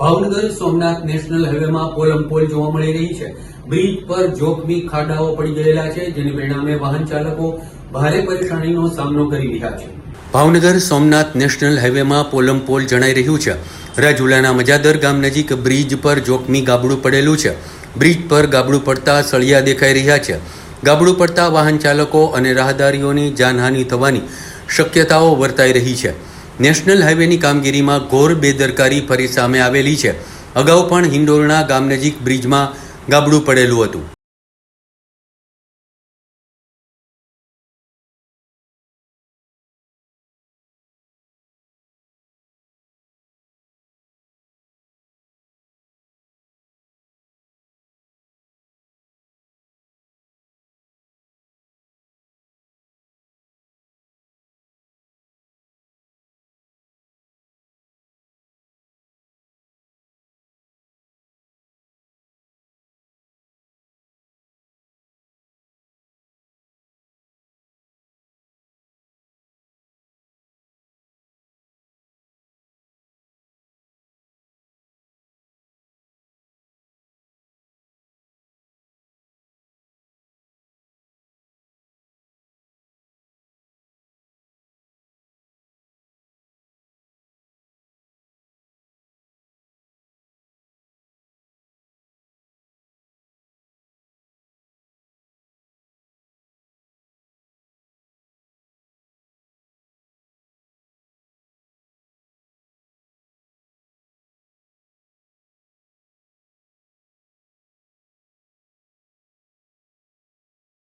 Bhavnagar Somnath national હાઈવેમાં પોલમપોલ જોવા મળી રહી છે. બ્રિજ પર જોખમી ખાડાઓ પડી ગયેલા છે, જેને પરિણામે વાહન ચાલકો ભારે પરેશાનીનો સામનો કરી રહ્યા છે. ભાવનગર સોમનાથ નેશનલ હાઈવેમાં પોલમપોલ જણાઈ રહ્યું છે. રાજુલાના મજાદર ગામ નજીક બ્રિજ પર જોખમી ગાબડું પડેલું છે. બ્રિજ પર ગાબડું પડતા સળિયા દેખાઈ રહ્યા છે. ગાબડું પડતા વાહન ચાલકો અને રાહદારીઓની જાનહાનિ થવાની શક્યતાઓ વર્તાઈ રહી છે. નેશનલ હાઈવેની કામગીરીમાં ઘોર બેદરકારી ફરી સામે આવેલી છે. અગાઉ પણ હિંડોરણા ગામ નજીક બ્રિજમાં ગાબડું પડેલું હતું.